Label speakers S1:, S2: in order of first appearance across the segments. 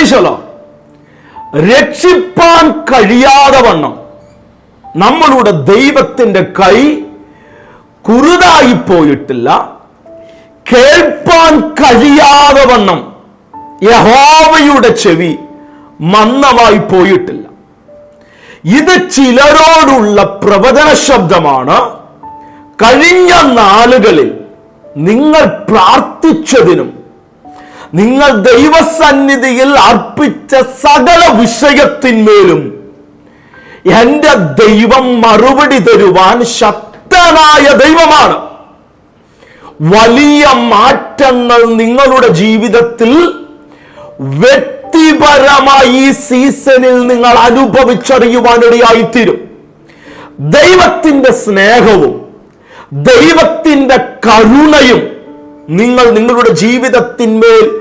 S1: പ്രൈസലോ രക്ഷിപ്പാൻ കഴിയാതെ വണ്ണം. നമ്മളുടെ ദൈവത്തിന്റെ കൈ കുറുതായി പോയിട്ടില്ല കേൾപ്പാൻ കഴിയാതെ വണ്ണം. യഹോവയുടെ ചെവി മന്ദമായി പോയിട്ടില്ല ഇത് ചിലരോടുള്ള പ്രവചന ശബ്ദമാണ്. കഴിഞ്ഞ നാളുകളിൽ നിങ്ങൾ പ്രാർത്ഥിച്ചതിനും നിങ്ങൾ ദൈവസന്നിധിയിൽ അർപ്പിച്ച സകല വിഷയത്തിന്മേലും എന്റെ ദൈവം മറുപടി തരുവാൻ ശക്തനായ ദൈവമാണ്. വലിയ മാറ്റങ്ങൾ നിങ്ങളുടെ ജീവിതത്തിൽ വ്യക്തിപരമായി ഈ സീസണിൽ നിങ്ങൾ അനുഭവിച്ചറിയുവാനിടയായിത്തീരും. ദൈവത്തിന്റെ സ്നേഹവും ദൈവത്തിന്റെ കരുണയും നിങ്ങൾ നിങ്ങളുടെ ജീവിതത്തിന്മേൽ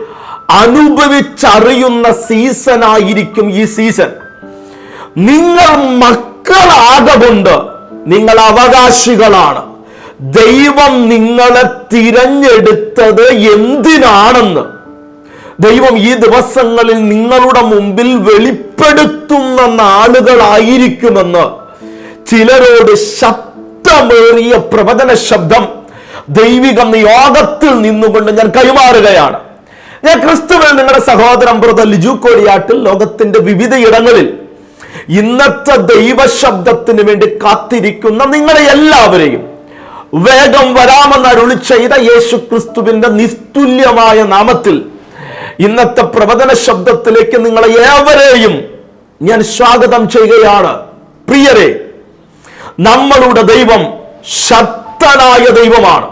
S1: അനുഭവിച്ചറിയുന്ന സീസണായിരിക്കും ഈ സീസൺ. നിങ്ങൾ മക്കളാകൊണ്ട് നിങ്ങൾ അവകാശികളാണ്. ദൈവം നിങ്ങളെ തിരഞ്ഞെടുത്തത് എന്തിനാണെന്ന്. ദൈവം ഈ ദിവസങ്ങളിൽ നിങ്ങളുടെ മുമ്പിൽ വെളിപ്പെടുത്തുന്ന നാളുകളായിരിക്കുമെന്ന്. ചിലരോട് ശബ്ദമേറിയ പ്രവചന ശബ്ദം ദൈവിക നിയോഗത്തിൽ നിന്നുകൊണ്ട് ഞാൻ കൈമാറുകയാണ്. ഞാൻ ക്രിസ്തുവിൽ നിങ്ങളുടെ സഹോദരൻ ബ്രദർ ലിജു കോടിയാട്ടിൽ ലോകത്തിന്റെ വിവിധയിടങ്ങളിൽ ഇന്നത്തെ ദൈവശബ്ദത്തിന് വേണ്ടി കാത്തിരിക്കുന്ന നിങ്ങളെ എല്ലാവരെയും വേഗം വരാമെന്ന് അരുളി ചെയ്ത യേശു ക്രിസ്തുവിന്റെ നിസ്തുല്യമായ നാമത്തിൽ ഇന്നത്തെ പ്രവചന ശബ്ദത്തിലേക്ക് നിങ്ങളെ ഏവരെയും ഞാൻ സ്വാഗതം ചെയ്യുകയാണ്. പ്രിയരെ നമ്മളുടെ ദൈവം ശക്തനായ ദൈവമാണ്.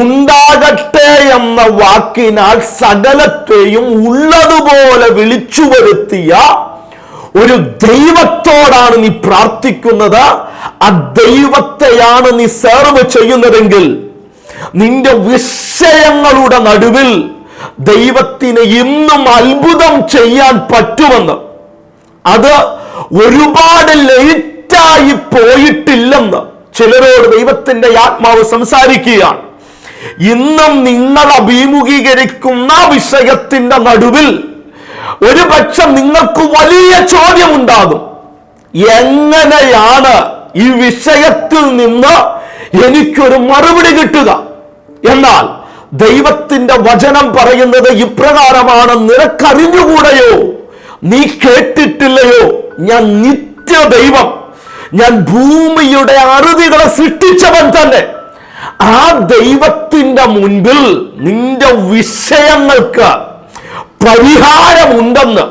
S1: ഉണ്ടാകട്ടെ എന്ന വാക്കിനാൽ സകലത്തെയും ഉള്ളതുപോലെ വിളിച്ചു വരുത്തിയ ഒരു ദൈവത്തോടാണ് നീ പ്രാർത്ഥിക്കുന്നത്. ആ ദൈവത്തെയാണ് നീ സെർവ് ചെയ്യുന്നതെങ്കിൽ നിന്റെ വിഷയങ്ങളുടെ നടുവിൽ ദൈവത്തിന് ഇന്നും അത്ഭുതം ചെയ്യാൻ പറ്റുമെന്ന്. അത് ഒരുപാട് ലേറ്റായി പോയിട്ടില്ലെന്ന് ചിലരോട് ദൈവത്തിന്റെ ആത്മാവ് സംസാരിക്കുകയാണ്. ഇന്നും നിങ്ങൾ അഭിമുഖീകരിക്കുന്ന വിഷയത്തിന്റെ നടുവിൽ ഒരു പക്ഷം നിങ്ങൾക്ക് വലിയ ചോദ്യമുണ്ടാകും. എങ്ങനെയാണ് ഈ വിഷയത്തിൽ നിന്ന് എനിക്കൊരു മറുപടി കിട്ടുക? എന്നാൽ ദൈവത്തിന്റെ വചനം പറയുന്നത് ഇപ്രകാരമാണ്. നിനക്കറിഞ്ഞുകൂടയോ? നീ കേട്ടിട്ടില്ലയോ? ഞാൻ നിത്യ ദൈവം ഞാൻ ഭൂമിയുടെ അറുതികളെ സൃഷ്ടിച്ചവൻ തന്നെ. ആ ദൈവത്തിന്റെ മുൻപിൽ നിന്റെ വിഷയങ്ങൾക്ക് പരിഹാരമുണ്ടെന്ന്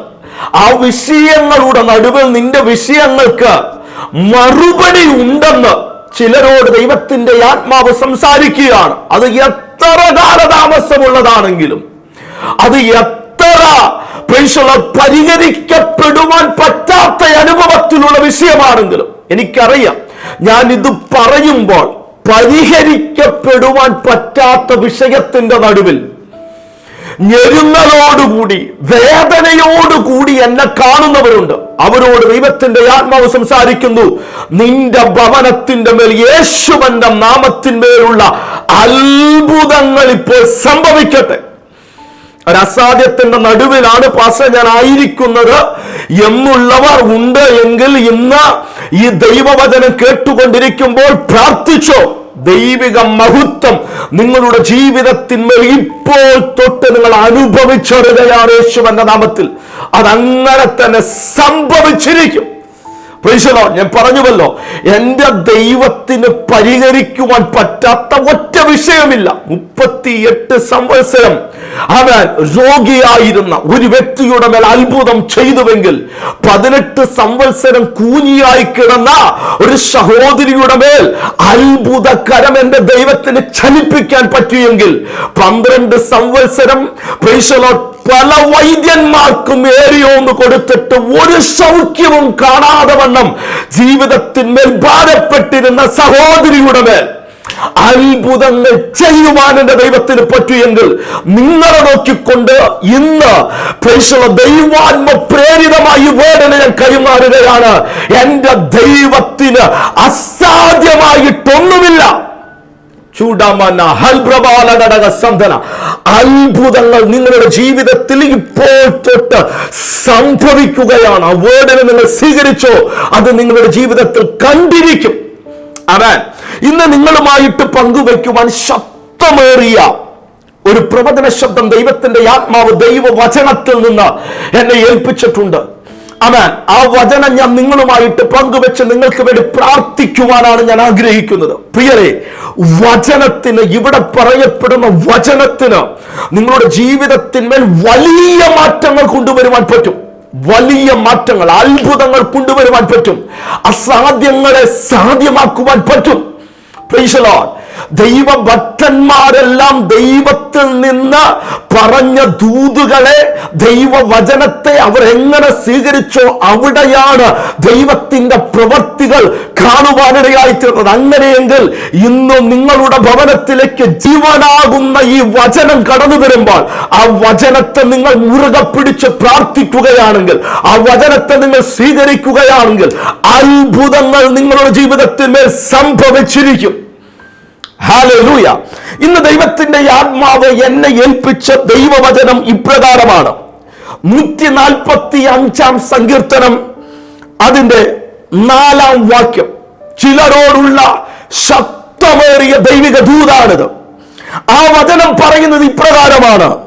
S1: ആ വിഷയങ്ങളുടെ നടുവിൽ നിന്റെ വിഷയങ്ങൾക്ക് മറുപടി ഉണ്ടെന്ന് ചിലരോട് ദൈവത്തിന്റെ ആത്മാവ് സംസാരിക്കുകയാണ്. അത് എത്ര കാലതാമസമുള്ളതാണെങ്കിലും അത് എത്ര പരിഹരിക്കപ്പെടുവാൻ പറ്റാത്ത അനുഭവത്തിലുള്ള വിഷയമാണെങ്കിലും എനിക്കറിയാം. ഞാൻ ഇത് പറയുമ്പോൾ പരിഹരിക്കപ്പെടുവാൻ പറ്റാത്ത വിഷയത്തിന്റെ നടുവിൽ ഞെരുങ്ങലോടുകൂടി വേദനയോടുകൂടി എന്നെ കാണുന്നവരുണ്ട്. അവരോട് ദൈവത്തിന്റെ ആത്മാവ് സംസാരിക്കുന്നു. നിന്റെ ഭവനത്തിന്റെ മേൽ യേശുവന്റെ നാമത്തിന്മേലുള്ള അത്ഭുതങ്ങൾ ഇപ്പോൾ സംഭവിക്കട്ടെ. ഒരു അസാധ്യത്തിന്റെ നടുവിലാണ് പാസ ഞാൻ ആയിരിക്കുന്നത് എന്നുള്ളവർ ഉണ്ട് എങ്കിൽ ഇന്ന് ഈ ദൈവവചനം കേട്ടുകൊണ്ടിരിക്കുമ്പോൾ പ്രാർത്ഥിച്ചോ. ദൈവിക മഹത്വം നിങ്ങളുടെ ജീവിതത്തിന്മേൽ ഇപ്പോൾ തൊട്ട് നിങ്ങൾ അനുഭവിച്ചറിയുകയാണ് യേശുവന്റെ നാമത്തിൽ. അതങ്ങനെ തന്നെ സംഭവിച്ചിരിക്കും. പ്രീശലോ ഞാൻ പറഞ്ഞുവല്ലോ എന്റെ ദൈവത്തിന് പരിഹരിക്കുവാൻ പറ്റാത്ത ഒറ്റ വിഷയമില്ല മുപ്പത്തിയെട്ട് സംവത്സരം അവൻ രോഗിയായിരുന്ന ഒരു വ്യക്തിയുടെ മേൽ അത്ഭുതം ചെയ്തുവെങ്കിൽ പതിനെട്ട് സംവത്സരം കൂനിയായി കിടന്ന ഒരു സഹോദരിയുടെ മേൽ അത്ഭുതകരം എന്റെ ദൈവത്തിന് ചലിപ്പിക്കാൻ പറ്റിയെങ്കിൽ പന്ത്രണ്ട് സംവത്സരം പ്രീശലോ പല വൈദ്യന്മാർക്കും ഏറിയോന്ന് കൊടുത്തിട്ട് ഒരു സൗഖ്യവും കാണാതെ വണ്ണം ജീവിതത്തിന്മേൽ ഭാരപ്പെട്ടിരുന്ന സഹോദരിയുടെ മേൽ അത്ഭുതങ്ങൾ ചെയ്യുവാൻ എന്റെ ദൈവത്തിന് പറ്റിയെങ്കിൽ നിങ്ങളെ നോക്കിക്കൊണ്ട് ഇന്ന് ദൈവാത്മ പ്രേരിതമായി വേദന ഞാൻ കൈമാറുകയാണ്. എന്റെ ദൈവത്തിന് അസാധ്യമായിട്ടൊന്നുമില്ല. ചൂടാമന ഹൽപ്രബാല ഘടക സന്ധന അത്ഭുതങ്ങൾ നിങ്ങളുടെ ജീവിതത്തിൽ ഇപ്പോൾ തൊട്ട് സംഭവിക്കുകയാണ്. ആ വേർഡിനെ നിങ്ങൾ സ്വീകരിച്ചോ അത് നിങ്ങളുടെ ജീവിതത്തിൽ കണ്ടിരിക്കും. അവൻ ഇന്ന് നിങ്ങളുമായിട്ട് പങ്കുവയ്ക്കുവാൻ ശക്തമേറിയ ഒരു പ്രവചന ശബ്ദം ദൈവത്തിന്റെ ആത്മാവ് ദൈവവചനത്തിൽ നിന്ന് എന്നെ ഏൽപ്പിച്ചിട്ടുണ്ട്. അവൻ ആ വചനം ഞാൻ നിങ്ങളുമായിട്ട് പങ്കുവെച്ച് നിങ്ങൾക്ക് വേണ്ടി പ്രാർത്ഥിക്കുവാനാണ് ഞാൻ ആഗ്രഹിക്കുന്നത്. പ്രിയരെ വചനത്തിന് ഇവിടെ പറയപ്പെടുന്ന വചനത്തിന് നിങ്ങളുടെ ജീവിതത്തിന്മേൽ വലിയ മാറ്റങ്ങൾ കൊണ്ടുവരുവാൻ പറ്റും. വലിയ മാറ്റങ്ങൾ അത്ഭുതങ്ങൾ കൊണ്ടുവരുവാൻ പറ്റും. അസാധ്യങ്ങളെ സാധ്യമാക്കുവാൻ പറ്റും. Lord. ദൈവഭക്തന്മാരെല്ലാം ദൈവത്തിൽ നിന്ന് പറഞ്ഞ ദൂതുകളെ ദൈവവചനത്തെ അവർ എങ്ങനെ സ്വീകരിച്ചോ അവിടെയാണ് ദൈവത്തിന്റെ പ്രവൃത്തികൾ കാണുവാനിടയായിത്തീർന്നത് അങ്ങനെയെങ്കിൽ ഇന്ന് നിങ്ങളുടെ ഭവനത്തിലേക്ക് ജീവനാകുന്ന ഈ വചനം കടന്നു വരുമ്പോൾ ആ വചനത്തെ നിങ്ങൾ മുറുകെ പിടിച്ച് പ്രാർത്ഥിക്കുകയാണെങ്കിൽ ആ വചനത്തെ നിങ്ങൾ സ്വീകരിക്കുകയാണെങ്കിൽ അത്ഭുതങ്ങൾ നിങ്ങളുടെ ജീവിതത്തിന്മേൽ സംഭവിച്ചിരിക്കും. ഹാലൂയ ഇന്ന് ദൈവത്തിന്റെ ആത്മാവ് എന്നെ ഏൽപ്പിച്ച ദൈവവചനം ഇപ്രകാരമാണ്. നൂറ്റി നാൽപ്പത്തി അഞ്ചാം സങ്കീർത്തനം അതിന്റെ നാലാം വാക്യം. ചിലരോടുള്ള ശക്തമേറിയ ദൈവിക ദൂതാണിത്. ആ വചനം പറയുന്നത് ഇപ്രകാരമാണ്.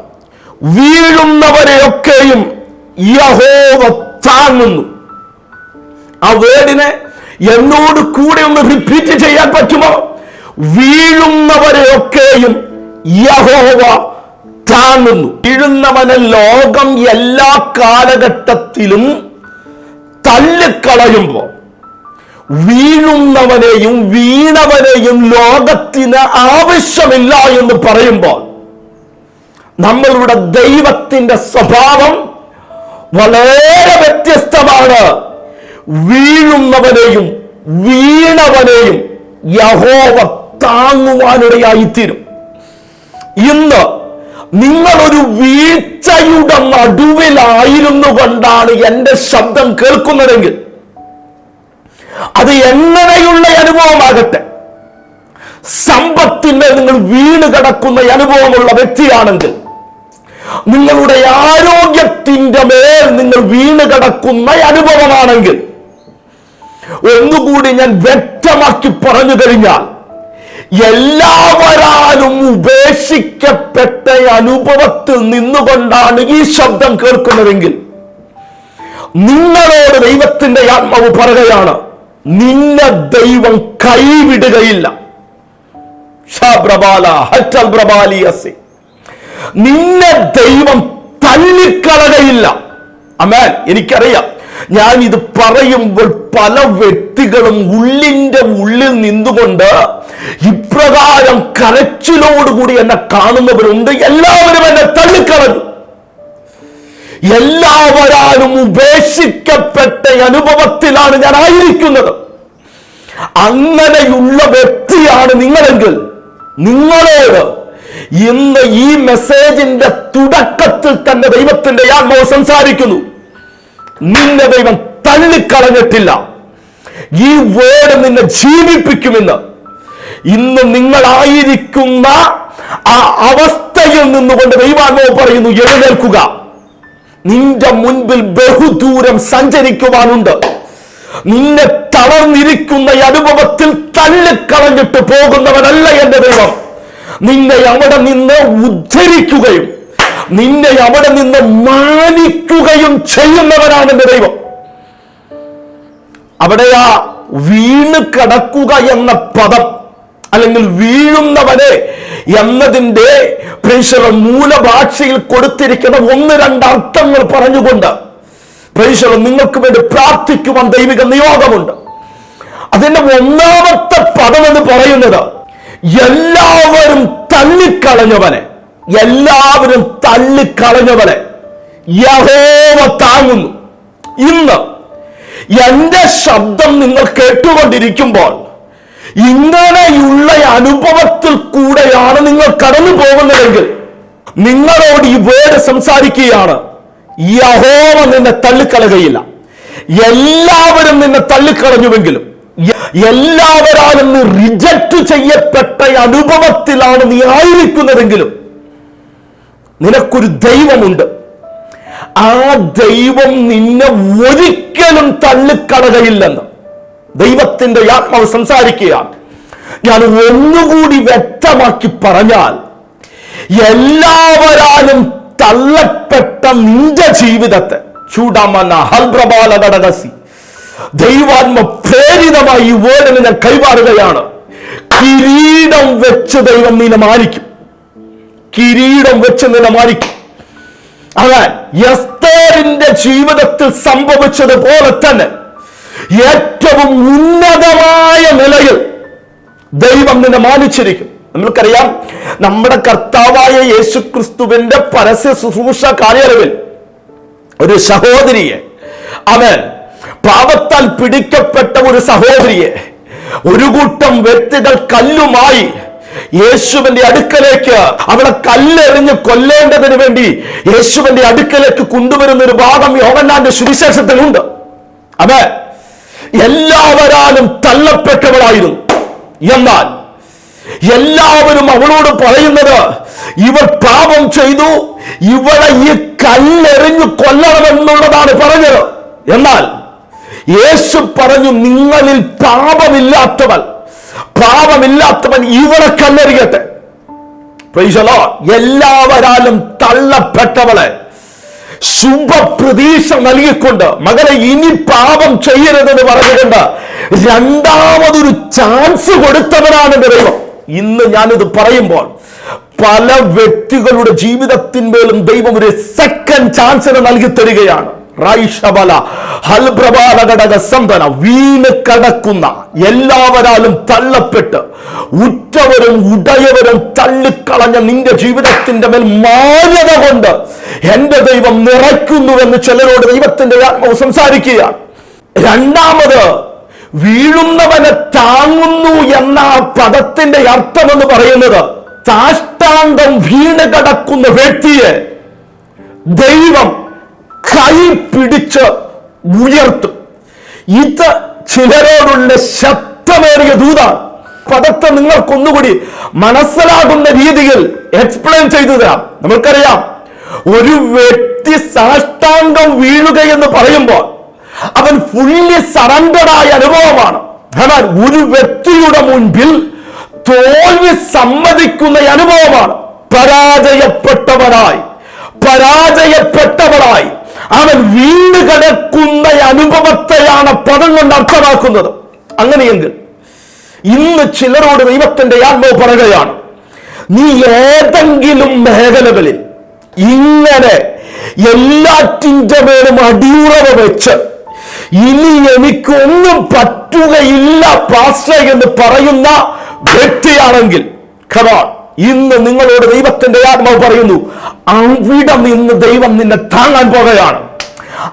S1: വീഴുന്നവരെയൊക്കെയും യഹോവ താങ്ങുന്നു. ആ വേർഡിനെ എന്നോട് കൂടെ ഒന്ന് റിപ്പീറ്റ് ചെയ്യാൻ പറ്റുമോ? വീഴുന്നവരെയൊക്കെയും യഹോവ താങ്ങുന്നു. വീഴുന്നവനെ ലോകം എല്ലാ കാലഘട്ടത്തിലും തള്ളിക്കളയുമ്പോ വീഴുന്നവനെയും വീണവനെയും ലോകത്തിന് ആവശ്യമില്ല എന്ന് പറയുമ്പോൾ നമ്മളുടെ ദൈവത്തിന്റെ സ്വഭാവം വളരെ വ്യത്യസ്തമാണ്. വീഴുന്നവനെയും വീണവനെയും യഹോവ താങ്ങുവാനിടയായിത്തീരും. ഇന്ന് നിങ്ങളൊരു വീഴ്ചയുടെ നടുവിലായിരുന്നു കൊണ്ടാണ് എന്റെ ശബ്ദം കേൾക്കുന്നതെങ്കിൽ അത് എങ്ങനെയുള്ള അനുഭവമാകട്ടെ? സമ്പത്തിന്റെ നിങ്ങൾ വീണ് കിടക്കുന്ന അനുഭവമുള്ള വ്യക്തിയാണെങ്കിൽ നിങ്ങളുടെ ആരോഗ്യത്തിന്റെ മേൽ നിങ്ങൾ വീണ് കിടക്കുന്ന അനുഭവമാണെങ്കിൽ ഒന്നുകൂടി ഞാൻ വ്യക്തമാക്കി പറഞ്ഞു കഴിഞ്ഞാൽ എല്ലാവരാലും ഉപേക്ഷിക്കപ്പെട്ട അനുഭവത്തിൽ നിന്നുകൊണ്ടാണ് ഈ ശബ്ദം കേൾക്കുന്നതെങ്കിൽ നിങ്ങളോട് ദൈവത്തിന്റെ ആത്മാവ് പറയുകയാണ് നിന്നെ ദൈവം കൈവിടുകയില്ല. നിന്നെ ദൈവം തല്ലിക്കളകയില്ല അമേൻ. എനിക്കറിയാം. ഞാൻ ഇത് പറയുമ്പോൾ പല വ്യക്തികളും ഉള്ളിന്റെ ഉള്ളിൽ നിന്നുകൊണ്ട് ഇപ്രകാരം കരച്ചിലോടുകൂടി എന്നെ കാണുന്നവരുണ്ട്. എല്ലാവരും എന്നെ തള്ളിക്കളഞ്ഞു. എല്ലാവരാലും ഉപേക്ഷിക്കപ്പെട്ട അനുഭവത്തിലാണ് ഞാൻ ആയിരിക്കുന്നത്. അങ്ങനെയുള്ള വ്യക്തിയാണ് നിങ്ങളെങ്കിൽ നിങ്ങളോട് ഇന്ന് ഈ മെസ്സേജിന്റെ തുടക്കത്തിൽ തന്നെ ദൈവത്തിന്റെ ആത്മാവ് സംസാരിക്കുന്നു. നിന്നെ ദൈവം തള്ളിക്കളഞ്ഞിട്ടില്ല ഈ വേർഡ് നിന്നെ ജീവിപ്പിക്കുമെന്ന്. ഇന്ന് നിങ്ങളായിരിക്കുന്ന ആ അവസ്ഥയിൽ നിന്നുകൊണ്ട് ദൈവാത്മാവ് പറയുന്നു എഴുന്നേൽക്കുക. നിന്റെ മുൻപിൽ ബഹുദൂരം സഞ്ചരിക്കുവാനുണ്ട്. നിന്നെ തളർന്നിരിക്കുന്ന അനുഭവത്തിൽ തള്ളിക്കളഞ്ഞിട്ട് പോകുന്നവനല്ല എന്റെ ദൈവം. നിന്നെ അവിടെ നിന്ന് ഉദ്ധരിക്കുകയും നിന്നെ അവിടെ നിന്ന് മാനിക്കുകയും ചെയ്യുന്നവനാണ് എന്റെ ദൈവം. അവിടെ ആ വീണ് കടക്കുക എന്ന പദം അല്ലെങ്കിൽ വീഴുന്നവനെ എന്നതിന്റെ പ്രേക്ഷക മൂലഭാഷയിൽ കൊടുത്തിരിക്കുന്ന ഒന്ന് രണ്ട് അർത്ഥങ്ങൾ പറഞ്ഞുകൊണ്ട് പ്രേക്ഷകർ നിങ്ങൾക്ക് വേണ്ടി പ്രാർത്ഥിക്കുവാൻ ദൈവിക നിയോഗമുണ്ട്. അതിന്റെ ഒന്നാമത്തെ പദം എന്ന് പറയുന്നത് എല്ലാവരും തള്ളിക്കളഞ്ഞവനെ. എല്ലാവരും തള്ളിക്കളഞ്ഞവരെ യഹോവ താങ്ങുന്നു. ഇന്ന് എന്റെ ശബ്ദം നിങ്ങൾ കേട്ടുകൊണ്ടിരിക്കുമ്പോൾ ഇങ്ങനെയുള്ള അനുഭവത്തിൽ കൂടെയാണ് നിങ്ങൾ കടന്നു പോകുന്നതെങ്കിൽ നിങ്ങളോട് ഈ വേർഡ് സംസാരിക്കുകയാണ്. യഹോവ നിന്നെ തള്ളിക്കളകയില്ല എല്ലാവരും നിന്നെ തള്ളിക്കളഞ്ഞുവെങ്കിലും എല്ലാവരാലും നീ റിജക്റ്റ് ചെയ്യപ്പെട്ട അനുഭവത്തിലാണ് നീ ആയിരിക്കുന്നതെങ്കിലും നിനക്കൊരു ദൈവമുണ്ട്. ആ ദൈവം നിന്നെ ഒരിക്കലും തള്ളിക്കളകയില്ലെന്ന് ദൈവത്തിന്റെ ആത്മാവ് സംസാരിക്കുകയാണ്. ഞാൻ ഒന്നുകൂടി വ്യക്തമാക്കി പറഞ്ഞാൽ എല്ലാവരാലും തള്ളപ്പെട്ട നിന്റെ ജീവിതത്തെ ചൂടാമന്ന ഹൽബ്രബാല ഘടകസി ദൈവാത്മ പ്രേരിതമായി ഈ വേർഡിന് ഞാൻ കൈമാറുകയാണ്. കിരീടം വെച്ച് ദൈവം നിന്നെ മാനിക്കും. കിരീടം വെച്ച് നിന്നെ മാനിക്കും അതാൻ എസ്തേറിന്റെ ജീവിതത്തിൽ സംഭവിച്ചതുപോലെ തന്നെ ഏറ്റവും ഉന്നതമായ നിലയിൽ ദൈവം നിന്നെ മാനിച്ചിരിക്കും. നമ്മൾക്കറിയാം നമ്മുടെ കർത്താവായ യേശു ക്രിസ്തുവിന്റെ പരസ്യ ശുശ്രൂഷ കാലയളവിൽ ഒരു സഹോദരിയെ അവൻ പാപത്താൽ പിടിക്കപ്പെട്ട ഒരു സഹോദരിയെ ഒരു കൂട്ടം വ്യക്തികൾ കല്ലുമായി യേശുവിന്റെ അടുക്കലേക്ക് അവളെ കല്ലെറിഞ്ഞ് കൊല്ലേണ്ടതിന് വേണ്ടി യേശുവിന്റെ അടുക്കലേക്ക് കൊണ്ടുവരുന്ന ഒരു ഭാഗം യോഹന്നാന്റെ സുവിശേഷത്തിലുണ്ട്. അതെ എല്ലാവരാലും തള്ളപ്പെട്ടവളായിരുന്നു. എന്നാൽ എല്ലാവരും അവളോട് പറയുന്നത് ഇവർ പാപം ചെയ്തു ഇവളെ ഈ കല്ലെറിഞ്ഞു കൊല്ലണമെന്നുള്ളതാണ് പറഞ്ഞത്. എന്നാൽ യേശു പറഞ്ഞു നിങ്ങളിൽ പാപമില്ലാത്തവൻ പാപമില്ലാത്തവൻ ഇവളെ കല്ലെറിയട്ടെ. പ്രൈസലോ. എല്ലാവരാലും തള്ളപ്പെട്ടവളെ. ശുഭപ്രതീക്ഷ നൽകിക്കൊണ്ട് മകനെ ഇനി പാപം ചെയ്യരുതെന്ന് പറഞ്ഞുകൊണ്ട് രണ്ടാമതൊരു ചാൻസ് കൊടുത്തവനാണ് ദൈവം. ഇന്ന് ഞാനിത് പറയുമ്പോൾ പല വ്യക്തികളുടെ ജീവിതത്തിന്മേലും ദൈവം ഒരു സെക്കൻഡ് ചാൻസിന് നൽകി തരികയാണ് സന്തന വീണ് കടക്കുന്ന എല്ലാവരാലും തള്ളപ്പെട്ട് ഉറ്റവരും ഉടയവരും തള്ളിക്കളഞ്ഞ നിന്റെ ജീവിതത്തിന്റെ മേൽ മാന്യത കൊണ്ട് എന്റെ ദൈവം നിറയ്ക്കുന്നുവെന്ന് ചിലരോട് ദൈവത്തിന്റെ ആത്മാവ് സംസാരിക്കുകയാണ് രണ്ടാമത് വീഴുന്നവനെ താങ്ങുന്നു എന്ന പദത്തിന്റെ അർത്ഥം എന്ന് പറയുന്നത് സാഷ്ടാന്തം വീണ് കടക്കുന്ന വ്യക്തിയെ ദൈവം കൈ പിടിച്ച് ഉയർത്തും. ഇത് ചിലരോടുള്ള ശക്തമേറിയ ദൂതാണ്. പദത്തെ നിങ്ങൾക്കൊന്നുകൂടി മനസ്സിലാകുന്ന രീതിയിൽ എക്സ്പ്ലെയിൻ ചെയ്തു തരാം. നമുക്കറിയാം ഒരു വ്യക്തി സാഷ്ടാംഗം വീഴുകയെന്ന് പറയുമ്പോൾ അവൻ ഫുള്ളി സറണ്ടറായ അനുഭവമാണ്. എന്നാൽ ഒരു വ്യക്തിയുടെ മുൻപിൽ തോൽവി സമ്മതിക്കുന്ന അനുഭവമാണ്. പരാജയപ്പെട്ടവനായി. പരാജയപ്പെട്ടവളായി. അവൻ വീണ് കിടക്കുന്ന അനുഭവത്തെയാണ് പദം കൊണ്ട് അർത്ഥമാക്കുന്നത്. അങ്ങനെയെങ്കിൽ ഇന്ന് ചിലരോട് ദൈവത്തിന്റെ ആത്മാവ് പറയുകയാണ് നീ ഏതെങ്കിലും മേഖലകളിൽ ഇങ്ങനെ എല്ലാറ്റിന്റെ മേലും അടിയുറവ് വെച്ച് ഇനി എനിക്കൊന്നും പറ്റുകയില്ല പാസ്റ്റർ എന്ന് പറയുന്ന വ്യക്തിയാണെങ്കിൽ ഖബാൻ ഇന്ന് നിങ്ങളോട് ദൈവത്തിന്റെ ആത്മാവ് പറയുന്നു അവിടെ നിന്ന് ദൈവം നിന്നെ താങ്ങാൻ പോകുകയാണ്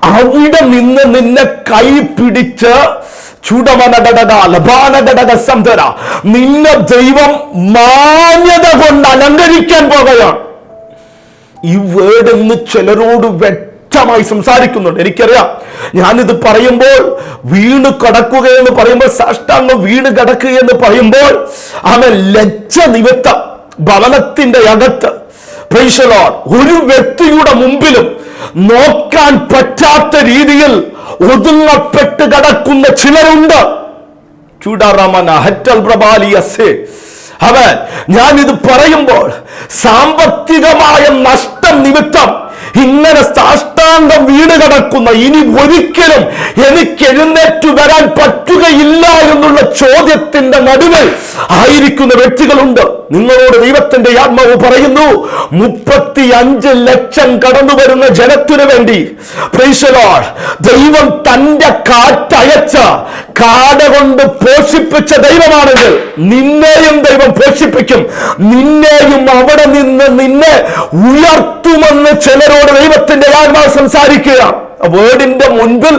S1: അവിടെ നിന്ന് നിന്നെ കൈ പിടിച്ച് നിന്നെ ദൈവം മാന്യത കൊണ്ട് അലങ്കരിക്കാൻ പോകുകയാണ് ഈ വേർഡ് ഇന്ന് ചിലരോട് വ്യക്തമായി സംസാരിക്കുന്നുണ്ട്. എനിക്കറിയാം. ഞാനിത് പറയുമ്പോൾ വീണ് കടക്കുക എന്ന് പറയുമ്പോൾ സാഷ്ടാംഗം വീണ് കിടക്കുക എന്ന് പറയുമ്പോൾ അവൻ ലജ്ജ നിമിത്തം ഭവനത്തിന്റെ അകത്ത്. Lord. ഒരു വ്യക്തിയുടെ മുമ്പിലും നോക്കാൻ പറ്റാത്ത രീതിയിൽ ഒതുങ്ങപ്പെട്ട് കിടക്കുന്ന ചിലരുണ്ട്. ചൂടാറാമന ഹറ്റൽ ഞാൻ ഇത് പറയുമ്പോൾ സാമ്പത്തികമായ നഷ്ടം നിമിത്തം ഇങ്ങനെ സാഷ്ടാന്തം വീട് കടക്കുന്ന ഇനി ഒരിക്കലും എനിക്ക് എഴുന്നേറ്റ് വരാൻ പറ്റുകയില്ല എന്നുള്ള ചോദ്യത്തിന്റെ നടുവിൽ ആയിരിക്കുന്ന വ്യക്തികളുണ്ട് നിങ്ങളോട് ദൈവത്തിന്റെ ആത്മാവ് പറയുന്നു മുപ്പത്തി അഞ്ച് ലക്ഷം കടന്നു വരുന്ന ജനത്തിനു വേണ്ടി. ദൈവം തന്റെ കാറ്റയച്ച കാട കൊണ്ട് പോഷിപ്പിച്ച ദൈവമാണെങ്കിൽ നിന്നെയും ദൈവം പോഷിപ്പിക്കും നിന്നെയും അവിടെ നിന്ന് നിന്നെ ഉയർത്തുമെന്ന് ചിലരോട് ദൈവത്തിന്റെ ആത്മാവ് സംസാരിക്കുക. വേർഡിന്റെ മുൻപിൽ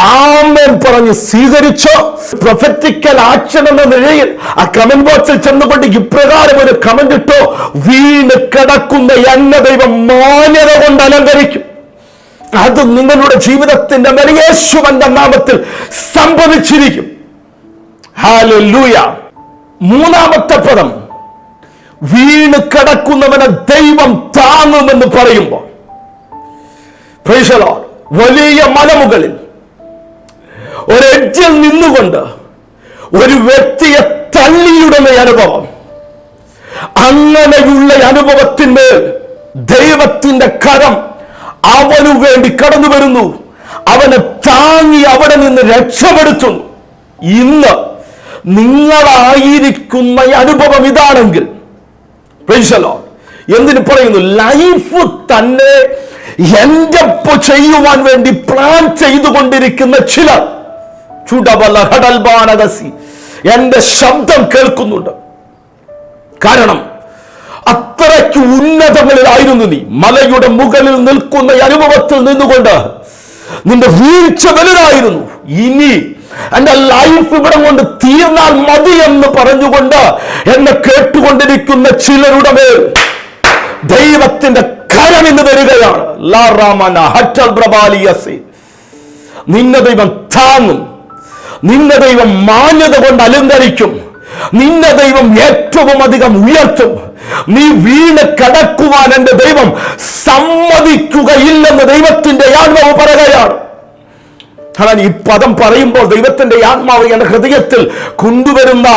S1: ആമേൻ പറഞ്ഞ് സ്വീകരിച്ചോ. പ്രൊഫറ്റിക്കൽ ആക്ഷൻ എന്ന നിലയിൽ ആ കമന്റ് ബോക്സിൽ ചെന്നുകൊണ്ട് ഇപ്രകാരം ഒരു കമന്റ് ഇട്ടോ വീണ് കിടക്കുന്ന എന്ന ദൈവം മാന്യത കൊണ്ട് അലങ്കരിക്കും. അത് നിങ്ങളുടെ ജീവിതത്തിന്റെ മരിയേശുവന്റെ നാമത്തിൽ സംഭവിച്ചിരിക്കും. ഹാലൂയ മൂന്നാമത്തെ പദം വീണ് കിടക്കുന്നവനെ ദൈവം താങ്ങുമെന്ന് പറയുമ്പോൾ. വലിയ മലമുകളിൽ ഒരെഡ്ജിൽ നിന്നുകൊണ്ട് ഒരു വ്യക്തിയെ തള്ളിയിടുന്ന അനുഭവം. അങ്ങനെയുള്ള അനുഭവത്തിന്റെ ദൈവത്തിന്റെ കരം അവനു വേണ്ടി കടന്നു വരുന്നു. അവനെ താങ്ങി അവിടെ നിന്ന് രക്ഷപ്പെടുത്തുന്നു. ഇന്ന് നിങ്ങളായിരിക്കുന്ന അനുഭവം ഇതാണെങ്കിൽ എന്തിനു പറയുന്നു? ലൈഫ് തന്നെ എന്റെ ചെയ്യുവാൻ വേണ്ടി പ്ലാൻ ചെയ്തുകൊണ്ടിരിക്കുന്ന ചിലർ. ചുടബല ഹടൽബാനകസി എന്റെ ശബ്ദം കേൾക്കുന്നുണ്ട്. കാരണം അത്രയ്ക്ക് ഉന്നതങ്ങളിലായിരുന്നു നീ. മലയുടെ മുകളിൽ നിൽക്കുന്ന അനുഭവത്തിൽ നിന്നുകൊണ്ട് നിന്റെ വീഴ്ച വലുതായിരുന്നു. ഇനി എന്റെ ലൈഫ് ഇവിടെ കൊണ്ട് തീർന്നാൽ മതി എന്ന് പറഞ്ഞുകൊണ്ട് എന്നെ കേട്ടുകൊണ്ടിരിക്കുന്ന ചിലരുടെ മേൽ ദൈവത്തിന്റെ കരം ഇന്ന് വരികയാണ് നിന്നെ ദൈവം താങ്ങും. നിന്നെ ദൈവം മാന്യത കൊണ്ട് അലങ്കരിക്കും. നിന്നെ ദൈവം ഏറ്റവും അധികം ഉയർത്തും. നീ വീണ് കടക്കുവാൻ എന്റെ ദൈവം സമ്മതിക്കുകയില്ലെന്ന് ദൈവത്തിന്റെ ആത്മാവ് പറയുകയാണ്. ഈ പദം പറയുമ്പോൾ ദൈവത്തിന്റെ ആത്മാവ് എന്റെ ഹൃദയത്തിൽ കൊണ്ടുവരുന്ന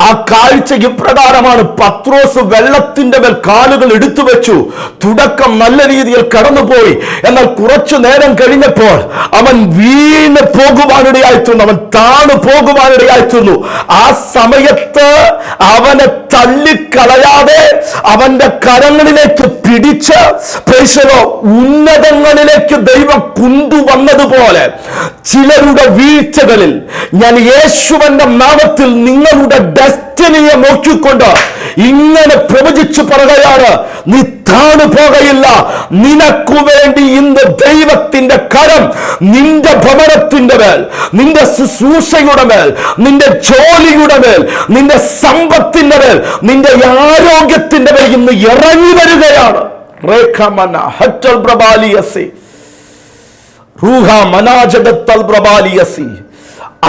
S1: ആ കാഴ്ച ഇപ്രകാരമാണ് പത്രോസ് വെള്ളത്തിന്റെ മേൽ കാലുകൾ എടുത്തു വെച്ചു. തുടക്കം നല്ല രീതിയിൽ കടന്നുപോയി. എന്നാൽ കുറച്ചു നേരം കഴിഞ്ഞപ്പോൾ അവൻ വീണ് പോകുവാനിടയായിത്തുന്നു അവൻ താണു പോകുവാനിടയായിത്തുന്നു ആ സമയത്ത് അവനെ തള്ളിക്കളയാതെ അവന്റെ കരങ്ങളിലേക്ക് പിടിച്ച് പ്രേക്ഷകോ ഉന്നതങ്ങളിലേക്ക് ദൈവം കൊണ്ടുവന്നതുപോലെ ചിലരുടെ വീഴ്ചകളിൽ ഞാൻ യേശുവന്റെ നാമത്തിൽ നിങ്ങളുടെ ഡെസ്റ്റിനിയെ നോക്കിക്കൊണ്ട് ഇങ്ങനെ പ്രവചിച്ചു പറയുകയാണ്. നീ താണു പോകയില്ല. നിനക്കു വേണ്ടി ഇന്ന് ദൈവത്തിന്റെ കരം നിന്റെ ഭവനത്തിന്റെ മേൽ നിന്റെ ശുശ്രൂഷയുടെ മേൽ നിന്റെ ജോലിയുടെ മേൽ നിന്റെ സമ്പത്തിന്റെ മേൽ നിന്റെ ആരോഗ്യത്തിന്റെ മേൽ ഇന്ന് ഇറങ്ങി വരികയാണ്. റേഖമന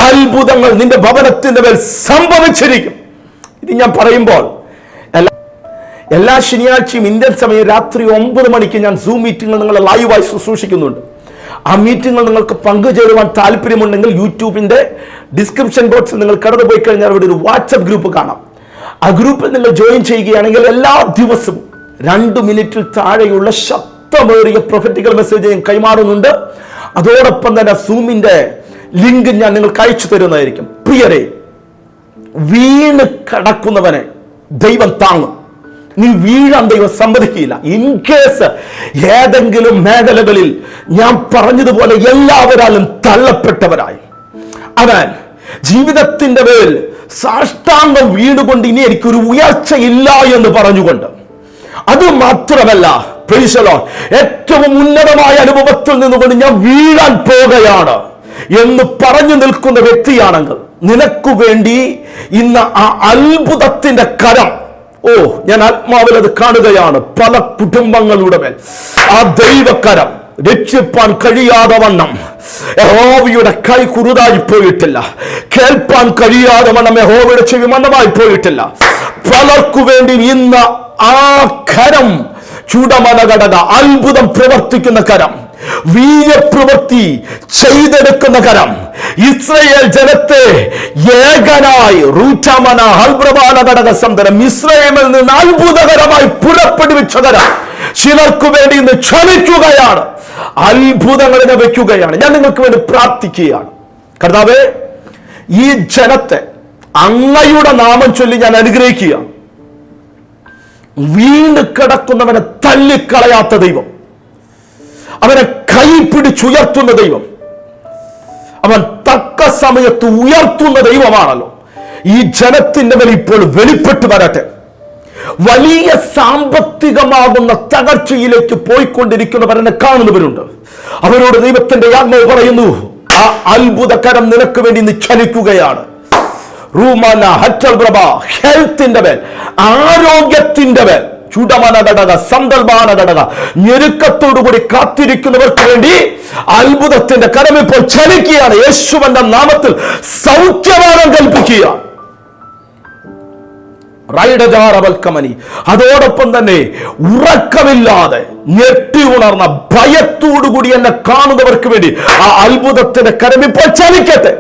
S1: അത്ഭുതങ്ങൾ നിന്റെ ഭവനത്തിന്റെ മേൽ സംഭവിച്ചിരിക്കും. ഇത് ഞാൻ പറയുമ്പോൾ എല്ലാ ശനിയാഴ്ചയും ഇന്ത്യൻ സമയം രാത്രി ഒമ്പത് മണിക്ക് ഞാൻ സൂം മീറ്റിംഗ് നിങ്ങളെ ലൈവായി ശുശ്രൂഷിക്കുന്നുണ്ട്. ആ മീറ്റിംഗിൽ നിങ്ങൾക്ക് പങ്കുചേരുവാൻ താല്പര്യമുണ്ടെങ്കിൽ യൂട്യൂബിന്റെ ഡിസ്ക്രിപ്ഷൻ ബോക്സിൽ നിങ്ങൾ കടന്നു പോയി കഴിഞ്ഞാൽ അവിടെ ഒരു വാട്സപ്പ് ഗ്രൂപ്പ് കാണാം. ആ ഗ്രൂപ്പിൽ നിങ്ങൾ ജോയിൻ ചെയ്യുകയാണെങ്കിൽ എല്ലാ ദിവസവും രണ്ട് മിനിറ്റിൽ താഴെയുള്ള ശക്തമേറിയ പ്രൊഫറ്റിക്കൽ മെസ്സേജ് ഞാൻ കൈമാറുന്നുണ്ട്. അതോടൊപ്പം തന്നെ സൂമിന്റെ ലിങ്ക് ഞാൻ നിങ്ങൾക്ക് അയച്ചു തരുന്നതായിരിക്കും. പ്രിയരെ വീണ് കടക്കുന്നവനെ ദൈവം താങ്ങും. നീ വീഴാൻ ദൈവം സമ്മതിക്കില്ല ഇൻ കേസ് ഏതെങ്കിലും മേഖലകളിൽ ഞാൻ പറഞ്ഞതുപോലെ എല്ലാവരാലും തള്ളപ്പെട്ടവരായി. അവൻ ജീവിതത്തിന്റെ മേൽ സാഷ്ടാംഗം വീണുകൊണ്ട് ഇനി എനിക്കൊരു ഉയർച്ചയില്ല എന്ന് പറഞ്ഞുകൊണ്ട്. അത് മാത്രമല്ല ഏറ്റവും ഉന്നതമായ അനുഭവത്തിൽ നിന്നുകൊണ്ട് ഞാൻ വീഴാൻ പോകുകയാണ് എന്ന് പറഞ്ഞു നിൽക്കുന്ന വ്യക്തിയാണെങ്കിൽ നിനക്കു വേണ്ടി ഇന്ന് ആ അത്ഭുതത്തിന്റെ കരം ഓ ഞാൻ ആത്മാവിൽ അത് കാണുകയാണ്. പല കുടുംബങ്ങളുടെ മേൽ ആ ദൈവക്കരം രക്ഷിപ്പാൻ കഴിയാതെ വണ്ണം. യഹോവയുടെ കൈ കുറുതായി പോയിട്ടില്ല. കേൾപ്പാൻ കഴിയാതെ വണ്ണം. യഹോവയുടെ ചെവി മണ്ണമായി പോയിട്ടില്ല. പലർക്കു വേണ്ടി ഇന്ന് ആ കരം ചൂടമനഘടന അത്ഭുതം പ്രവർത്തിക്കുന്ന കരം വീര്യപ്രവൃത്തി ചെയ്തെടുക്കുന്ന കരം. ഇസ്രയേൽ ജനത്തെ ഏകനായി റൂറ്റാമന അൽപ്രമാണ ഘടക സന്തരം ഇസ്രയേലിൽ നിന്ന് അത്ഭുതകരമായി പുറപ്പെടുവിച്ച കരം. ചിലർക്കു വേണ്ടി ഇന്ന് ക്ഷണിക്കുകയാണ് അത്ഭുതങ്ങളിനെ വെക്കുകയാണ്. ഞാൻ നിങ്ങൾക്ക് വേണ്ടി പ്രാർത്ഥിക്കുകയാണ്. കർത്താവേ ഈ ജനത്തെ അങ്ങയുടെ നാമം ചൊല്ലി ഞാൻ അനുഗ്രഹിക്കുകയാണ്. വീണ് കിടക്കുന്നവനെ തല്ലിക്കളയാത്ത ദൈവം. അവനെ കൈ പിടിച്ചുയർത്തുന്ന ദൈവം. അവൻ തക്ക സമയത്ത് ഉയർത്തുന്ന ദൈവമാണല്ലോ. ഈ ജനത്തിന്റെ മേൽ ഇപ്പോൾ വെളിപ്പെട്ട് വരട്ടെ. വലിയ സാമ്പത്തികമാകുന്ന തകർച്ചയിലേക്ക് പോയിക്കൊണ്ടിരിക്കുന്നവരെന്നെ കാണുന്നവരുണ്ട്. അവരോട് ദൈവത്തിന്റെ ആത്മാവ് പറയുന്നു ആ അത്ഭുതകരം നിനക്ക് വേണ്ടി നിശ്ചലിക്കുകയാണ് റൂമാന ഹറ്റൽ പ്രഭ ഹെൽത്തിന്റെ മേൽ ആരോഗ്യത്തിന്റെ മേൽ. ചുടമന ഘടക സന്തൽമാന ഘടക ഞെരുക്കത്തോടുകൂടി കാത്തിരിക്കുന്നവർക്ക് വേണ്ടി അത്ഭുതത്തിന്റെ കരം ഇപ്പോൾ ചലിക്കുകയാണ് യേശുവന്റെ നാമത്തിൽ സൗഖ്യവാദം കൽപ്പിക്കുക. റൈഡജാറവൽക്കമനി അതോടൊപ്പം തന്നെ ഉറക്കമില്ലാതെ ഞെട്ടി ഉണർന്ന ഭയത്തോടുകൂടി എന്നെ കാണുന്നവർക്ക് വേണ്ടി ആ അത്ഭുതത്തിന്റെ കരം ഇപ്പോൾ ചലിക്കട്ടെ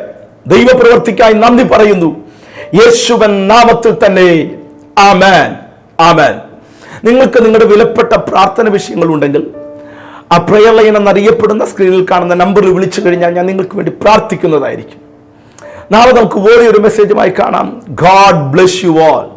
S1: ദൈവപ്രവർത്തിക്കായി നന്ദി പറയുന്നു. യേശുവൻ നാമത്തിൽ തന്നെ ആമേൻ. ആമേൻ. നിങ്ങൾക്ക് നിങ്ങളുടെ വിലപ്പെട്ട പ്രാർത്ഥന വിഷയങ്ങൾ ഉണ്ടെങ്കിൽ ആ പ്രയർ ലൈൻ എന്നറിയപ്പെടുന്ന സ്ക്രീനിൽ കാണുന്ന നമ്പറിൽ വിളിച്ചു കഴിഞ്ഞാൽ ഞാൻ നിങ്ങൾക്ക് വേണ്ടി പ്രാർത്ഥിക്കുന്നതായിരിക്കും. നാളെ നമുക്ക് വേറെ ഒരു മെസ്സേജുമായി കാണാം. God bless you all